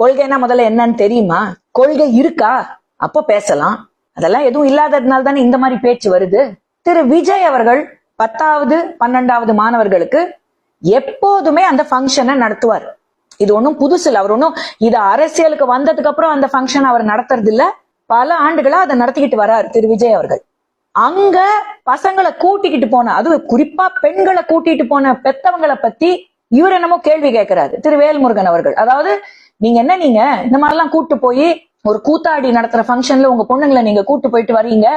கொள்கைனா முதல்ல என்னன்னு தெரியுமா? கொள்கை இருக்கா? அப்போ பேசலாம். அதெல்லாம் எதுவும் இல்லாததுனால தானே இந்த மாதிரி பேச்சு வருது. திரு. விஜய் அவர்கள் பத்தாவது பன்னெண்டாவது மாணவர்களுக்கு எப்போதுமே அந்த ஃபங்க்ஷனை நடத்துவார். இது ஒண்ணும் புதுசு இல்லை. அவர் ஒன்றும் இது அரசியலுக்கு வந்ததுக்கு அப்புறம் அந்த ஃபங்க்ஷன் அவர் நடத்துறது இல்ல. பல ஆண்டுகளா அதை நடத்திக்கிட்டு வரார் திரு. விஜய் அவர்கள். அங்க பசங்களை கூட்டிக்கிட்டு போன அதுவும் குறிப்பா பெண்களை கூட்டிட்டு போன பெத்தவங்களை பத்தி இவர் என்னமோ கேள்வி கேட்கிறாரு திரு. வேல்முருகன் அவர்கள். அதாவது நீங்க என்ன நீங்க? இந்த மாதிரிலாம் கூட்டு போய் ஒரு கூத்தாடி நடத்துற ஃபங்க்ஷன்ல உங்க பொண்ணுங்களை நீங்க கூட்டு போயிட்டு வரீங்க.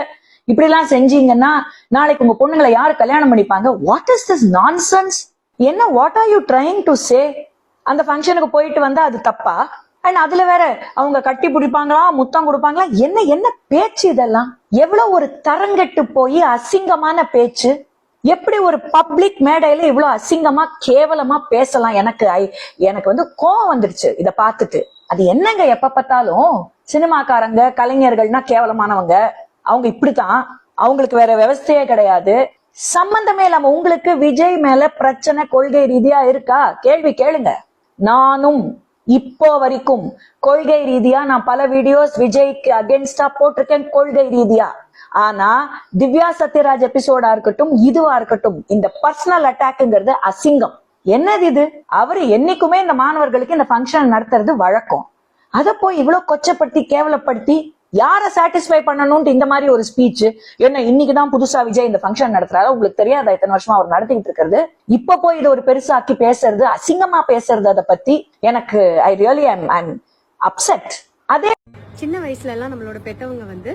இப்படி எல்லாம் செஞ்சீங்கன்னா நாளைக்கு உங்க பொண்ணுங்களை யாரு கல்யாணம் பண்ணிப்பாங்க? வாட் இஸ் திஸ் நான்சென்ஸ் என்ன what are you trying to say அந்த ஃபங்க்ஷனுக்கு போயிட்டு வந்தா அது தப்பா? அண்ட் அதுல வேற அவங்க கட்டி பிடிப்பாங்களா முத்தம் கொடுப்பாங்களா? என்ன என்ன பேச்சு இதெல்லாம்? எவ்வளவு ஒரு தரங்கெட்டு போய் அசிங்கமான பேச்சு? எப்படி ஒரு பப்ளிக் மேடையில இவ்வளவு அசிங்கமா கேவலமா பேசலாம்? எனக்கு ஐ எனக்கு வந்து கோவம் வந்துடுச்சு இத பார்த்துட்டு. அது என்னங்க எப்ப பார்த்தாலும்? சினிமாக்காரங்க கலைஞர்கள்னா கேவலமானவங்க. அவங்க இப்படித்தான். அவங்களுக்கு வேற விவசாயே கிடையாது. சம்பந்தமே இல்லாம உங்களுக்கு விஜய் மேல பிரச்சனை கொள்கை ரீதியா இருக்கா? கேள்வி கேளுங்க. நானும் இப்போ வரைக்கும் கொள்கை ரீதியா நான் பல வீடியோஸ் விஜய்க்கு அகேன்ஸ்டா போட்டிருக்கேன் கொள்கை ரீதியா. ஆனா திவ்யா சத்யராஜ் எபிசோடா இருக்கட்டும் இதுவா இருக்கட்டும் இந்த பர்சனல் அட்டாக்ங்கிறது அசிங்கம். என்னது இது? அவரு என்னைக்குமே இந்த மாணவர்களுக்கு இந்த ஃபங்க்ஷன் நடத்துறது வழக்கம். அத போய் இவ்வளவு கொச்சப்படுத்தி கேவலப்படுத்தி யார சாட்டிஸ்ஃபை பண்ணணும்ட்டு இந்த மாதிரி ஒரு ஸ்பீச் என்ன இன்னைக்குதான் புதுசா விஜய் இந்த ஃபங்க்ஷன் நடத்துறாரு உங்களுக்கு தெரியாது இத்தனை வருஷமா அவர் நடத்திட்டு இருக்கிறது. இப்ப போய் இதை ஒரு பெருசாக்கி பேசுறது அசிங்கமா பேசுறது அதை பத்தி எனக்கு I really I'm I'm upset அதே சின்ன வயசுல எல்லாம் நம்மளோட பெற்றவங்க வந்து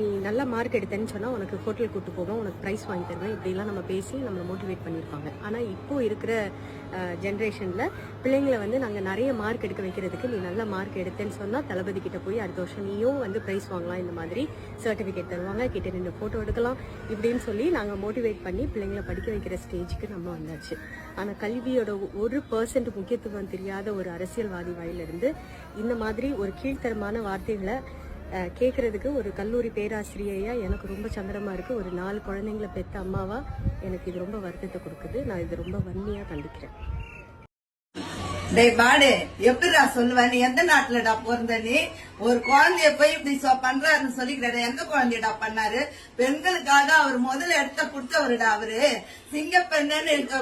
நீ நல்ல மார்க் எடுத்தேன்னு சொன்னால் உனக்கு ஹோட்டல் கூட்டு போவேன் உனக்கு ப்ரைஸ் வாங்கி தருவேன் இப்படிலாம் நம்ம பேசி நம்மளை மோட்டிவேட் பண்ணியிருப்பாங்க. ஆனால் இப்போ இருக்கிற ஜென்ரேஷனில் பிள்ளைங்களை வந்து நாங்கள் நிறைய மார்க் எடுக்க வைக்கிறதுக்கு நீ நல்ல மார்க் எடுத்தேன்னு சொன்னால் தளபதி கிட்ட போய் அடுத்த வருஷம் நீயும் வந்து ப்ரைஸ் வாங்கலாம் இந்த மாதிரி சர்டிஃபிகேட் தருவாங்க கிட்ட நின்று ஃபோட்டோ எடுக்கலாம் இப்படின்னு சொல்லி நாங்கள் மோட்டிவேட் பண்ணி பிள்ளைங்களை படிக்க வைக்கிற ஸ்டேஜுக்கு நம்ம வந்தாச்சு. ஆனால் கல்வியோட ஒரு பர்சன்ட் முக்கியத்துவம் தெரியாத ஒரு அரசியல்வாதி வாயிலிருந்து இந்த மாதிரி ஒரு கீழ்த்தரமான வார்த்தைகளை கேட்குறதுக்கு ஒரு கல்லூரி பேராசிரியையா எனக்கு ரொம்ப சந்திரமாக இருக்கு. ஒரு நாலு குழந்தைங்களை பெற்ற அம்மாவாக எனக்கு இது ரொம்ப வருத்தத்தை கொடுக்குது. நான் இது ரொம்ப வன்மையாக கண்டிக்கிறேன். டேய் பாடு. எப்படிடா சொல்லுவ? நீ எந்த நாட்டுலடா பிறந்த? நீ ஒரு குழந்தைய போய் இப்படி பண்றாருன்னு சொல்லிக்கிறட எந்த குழந்தையடா பண்ணாரு? பெண்களுக்காக அவர் முதல்ல இடத்த கொடுத்தவருடா அவரு. சிங்கப்பெண்ணு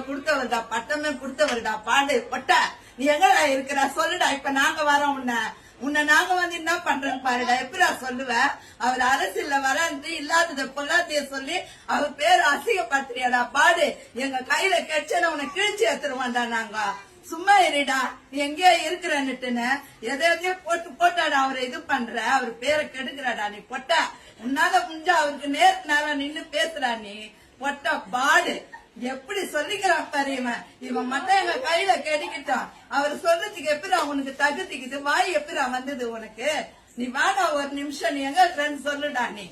கொடுத்தவருடா பட்டமே கொடுத்தவருடா. பாடு பட்டா. நீ எங்கடா இருக்கிற? சொல்லுடா. இப்ப நாங்க வரோம் உன்ன. உன்னை நாங்க வந்து என்ன பண்றோம் பாருடா? எப்படி சொல்லுவ? அவர் அரசியல்ல வரன்ட்டு இல்லாதத பொல்லாத்திய சொல்லி அவர் பேர் அசிங்கப்படுத்துறியாடா? பாடு. எங்க கையில கெச்சன உன்னை கிழிச்சு எடுத்துருவான்டா நாங்க. சும்மா இருடா. நீ எங்கேயோ இருக்கிறன்னுட்டுன்னு எதை எதையோ போட்டு போட்டாடா அவரை இது பண்ற? அவர் பேரை கெடுக்கிறாடா நீ பொட்ட. உன்னால முடிஞ்சா அவருக்கு நேருக்கு நேரம் நின்னு பேசுறா நீ. பொட்ட பாடு. எப்படி சொல்லிக்கிறான் பாரு இவன் இவன் மட்டும் எங்க கையில கெடுக்கிட்டான் அவர் சொல்றதுக்கு எப்படி உனக்கு தகுதிக்குது வாய் எப்படி வந்தது உனக்கு? நீ வாடா ஒரு நிமிஷம் நீ எங்க சொல்லுடா நீ.